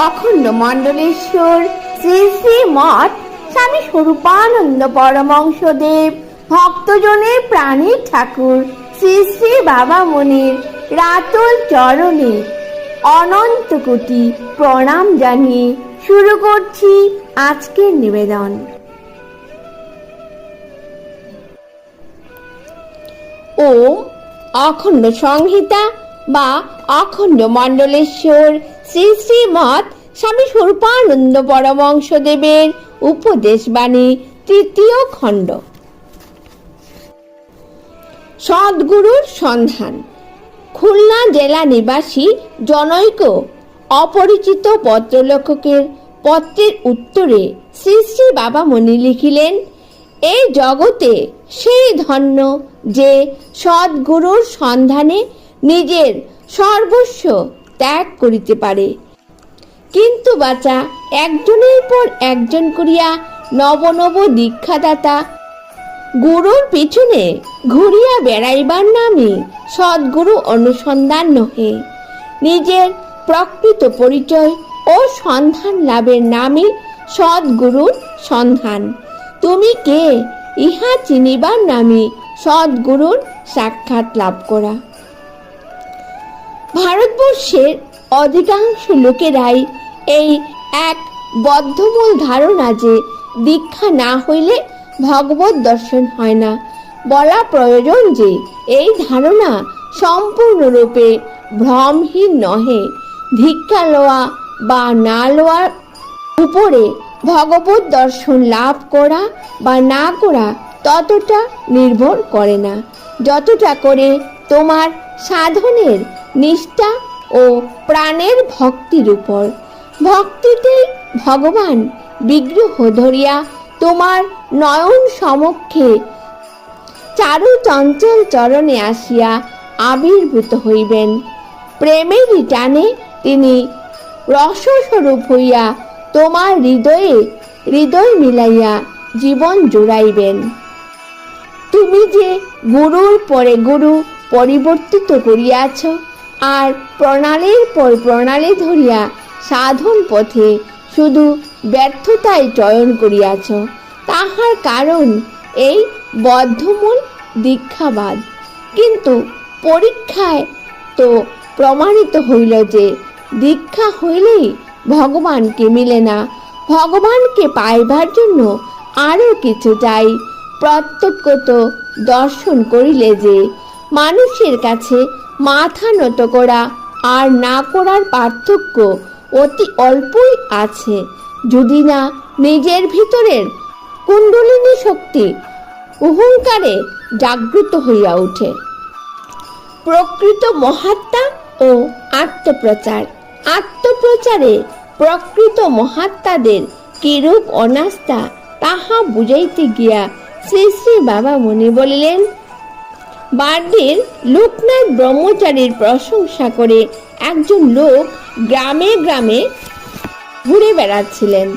অখণ্ড মণ্ডলেশ্বর, শ্রী শ্রী মঠ, স্বামী স্বরূপানন্দ পরমংশদেব ভক্তজনের প্রাণীর ঠাকুর, শ্রী শ্রী বাবা মনির, রাতল চরণে অনন্ত কোটি প্রণাম জানিয়ে শুরু করছি আজকের নিবেদন। ও অখণ্ড সংহিতা বা অখণ্ড মণ্ডলেশ্বর শ্রী শ্রী মঠ স্বামী স্বরূপানন্দ উপদেশ বাণী তৃতীয় খণ্ড। সদ্গুরুর সন্ধান। খুলনা জেলা নিবাসী জনৈক অপরিচিত পত্রলেখকের পত্রের উত্তরে শ্রী শ্রী বাবা মনি লিখিলেন এই জগতে সেই ধন্য যে সদ্গুরুর সন্ধানে নিজের সর্বস্ব ত্যাগ করিতে পারে। কিন্তু বাচা, একজনের পর একজন করিয়া নব নব দীক্ষাদাতা গুরুর পিছনে ঘুরিয়া বেড়াইবার নামে সদ্গুরু অনুসন্ধান নহে। নিজের প্রকৃত পরিচয় ও সন্ধান লাভের নামে সদ্গুরুর সন্ধান। তুমি কে, ইহা চিনিবার নামে সদ্গুরুর সাক্ষাৎ লাভ করা। ভারতবর্ষের অধিকাংশ লোকেরাই এই এক বদ্ধমূল ধারণা যে দীক্ষা না হইলে ভগবত দর্শন হয় না। বলা প্রয়োজন যে এই ধারণা সম্পূর্ণরূপে ভ্রমহীন নহে। ধিক্ষা লওয়া বা না লওয়ার উপরে ভগবত দর্শন লাভ করা বা না করা ততটা নির্ভর করে না। যতটা করে তোমার সাধনের নিষ্ঠা ও প্রাণের ভক্তির উপর। ভক্তিতেই ভগবান বিগ্রহ ধরিয়া তোমার নয়ন সমক্ষে চারু চঞ্চল চরণে আসিয়া আবির্ভূত হইবেন। প্রেমেরই টানে তিনি রসস্বরূপ হইয়া তোমার হৃদয়ে হৃদয় মিলাইয়া জীবন জুড়াইবেন। তুমি যে গুরুর পরে গুরু পরিবর্তিত করিয়াছ আর প্রণালীর পর প্রণালী ধরিয়া সাধন পথে শুধু ব্যর্থতায় চয়ন করিয়াছ। তাহার কারণ এই বদ্ধমূল দীক্ষাবাদ। কিন্তু পরীক্ষায় তো প্রমাণিত হইল যে দীক্ষা হইলেই ভগবানকে মিলে না। ভগবানকে পাইবার জন্য আরও কিছু চাই। প্রত্যক্ষত দর্শন করিলে যে মানুষের কাছে মাথা নত করা আর না করার পার্থক্য অতি অল্পই আছে। যদি না নিজের ভিতরের কুণ্ডলিনী শক্তি অহংকারে জাগ্রত হইয়া ওঠে। প্রকৃত মহাত্মা ও আত্মপ্রচার। আত্মপ্রচারে প্রকৃত মহাত্মাদের কিরূপ অনাস্থা তাহা বুঝাইতে গিয়া শ্রী শ্রী বাবা মনি বলিলেন বার্ডের লোকনাথ ব্রহ্মচারীর প্রশংসা করে একজন লোক গ্রামে গ্রামে ঘুরে বেড়াচ্ছিলেন।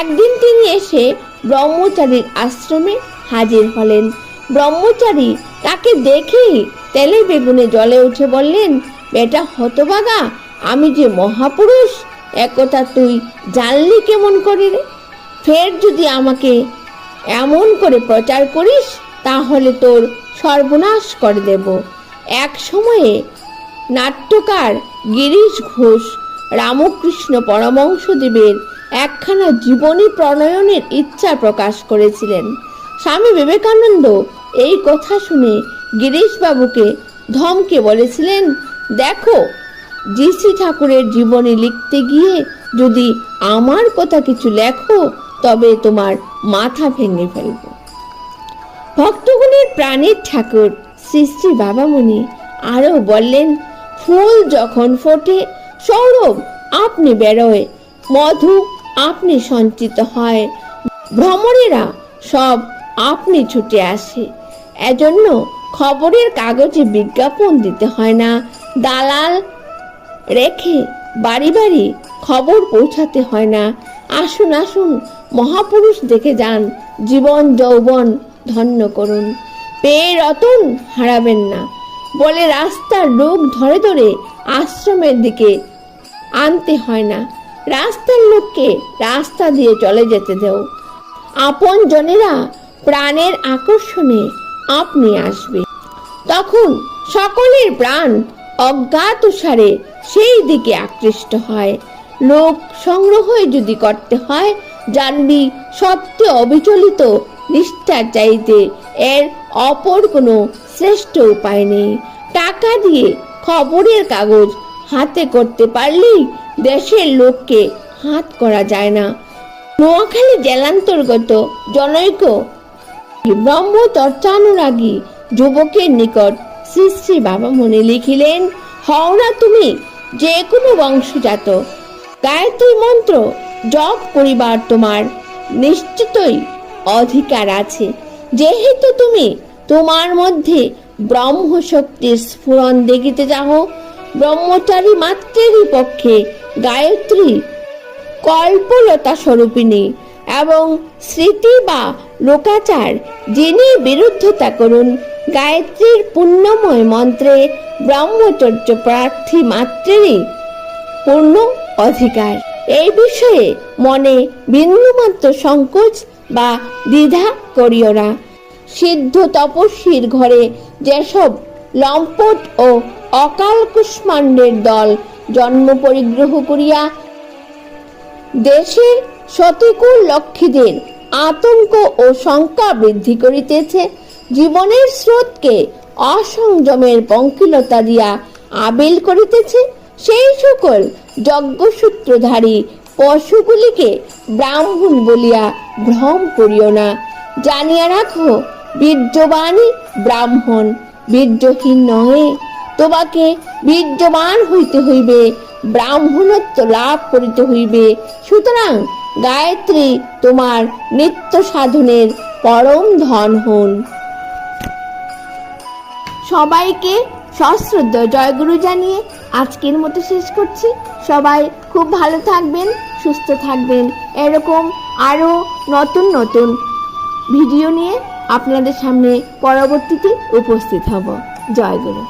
একদিন তিনি এসে ব্রহ্মচারীর আশ্রমে হাজির হলেন। ব্রহ্মচারী তাকে দেখেই তেলে বেগুনে জলে উঠে বললেন, বেটা হতবাগা আমি যে মহাপুরুষ, একথা তুই জানলি কেমন করে রে? ফের যদি আমাকে এমন করে প্রচার করিস, তাহলে তোর সর্বনাশ করে দেব। এক সময়ে নাট্যকার গিরিশ ঘোষ রামকৃষ্ণ পরমংশদেবের একখানা জীবনী প্রণয়নের ইচ্ছা প্রকাশ করেছিলেন। স্বামী বিবেকানন্দ এই কথা শুনে গিরিশবাবুকে ধমকে বলেছিলেন, দেখো, জিসি ঠাকুরের জীবনী লিখতে গিয়ে যদি আমার কথা কিছু লেখো, তবে তোমার মাথা ভেঙে ফেলব। ভক্তগণের প্রাণের ঠাকুর। শ্রী শ্রী বাবামণি আরও বললেন, ফুল যখন ফোটে, সৌরভ, আপনি বেরোয়। মধু, আপনি সঞ্চিত হয়। ভ্রমণেরা সব আপনি ছুটে আসে। এজন্য খবরের কাগজে বিজ্ঞাপন দিতে হয় না। দালাল রেখে বাড়ি বাড়ি খবর পৌঁছাতে হয় না। আসুন আসুন, মহাপুরুষ দেখে যান। জীবন যৌবন ধন্য করুন। পেয়ে রতন হারাবেন না। বলে রাস্তার লোক ধরে ধরে আশ্রমের দিকে আনতে হয় না। রাস্তার লোককে রাস্তা দিয়ে চলে যেতে দেও। আপন জনেরা প্রাণের আকর্ষণে আপনি আসবে। তখন সকলের প্রাণ অজ্ঞাত সারে সেই দিকে আকৃষ্ট হয়। লোক সংগ্রহ যদি করতে হয়, জানবি সত্য অবিচলিত নিষ্ঠার চাইতে এর অপর কোনো শ্রেষ্ঠ উপায় নেই। টাকা দিয়ে খবরের কাগজ হাতে করতে পারলেই দেশের লোককে হাত করা যায় না। নোয়াখালী জেলান্তর্গত জনৈক ব্রহ্ম চর্চানুরাগী যুবকের নিকট শ্রী শ্রী বাবা মনে লিখিলেন হও না তুমি যে কোনো বংশজাত। গায়ত্রী মন্ত্র জপ করিবার তোমার নিশ্চিতই অধিকার আছে। যেহেতু তুমি তোমার মধ্যে ব্রহ্ম শক্তির স্ফুরণ দেখিতে যাও ব্রহ্মচারী মাত্রেরই পক্ষে গায়ত্রী কল্পলতা স্বরূপিণী এবং স্মৃতি বা লোকাচার যিনি বিরুদ্ধতা করুন, গায়ত্রীর পুণ্যময় মন্ত্রে ব্রহ্মচর্য প্রার্থী মাত্রেরই পূর্ণ অধিকার। এই বিষয়ে মনে বিন্দুমাত্র সংকোচ বা দ্বিধা করিও না। সিদ্ধ তপস্বীর ঘরে যেসব লম্পট ও অকাল কুষ্মাণ্ডের দল জন্ম পরিগ্রহ করিয়া দেশের সতিকুল লক্ষ্মীদের আতঙ্ক ও শঙ্কা বৃদ্ধি করিতেছে, জীবনের স্রোতকে অসংযমের পঙ্কিলতা দিয়া আবিল করিতেছে, সেই সকল যজ্ঞসূত্রধারী পশুগুলিকে ব্রাহ্মণ বলিয়া ভ্রম করিও না। জানিয়া রাখো, বীর্যবাণী ব্রাহ্মণ, বীর্যহীন নহে। তোমাকে বীর্যবান হইতে হইবে, ব্রাহ্মণত্ব লাভ করিতে হইবে। সুতরাং গায়ত্রী তোমার নিত্য সাধনের পরম ধন হন। সবাইকে সশ্রদ্ধ জয়গুরু জানিয়ে আজকের মতো শেষ করছি। সবাই খুব ভালো থাকবেন, সুস্থ থাকবেন। এরকম আরও নতুন নতুন ভিডিও নিয়ে আপনাদের সামনে পরবর্তীতে উপস্থিত হব। জয়গুরু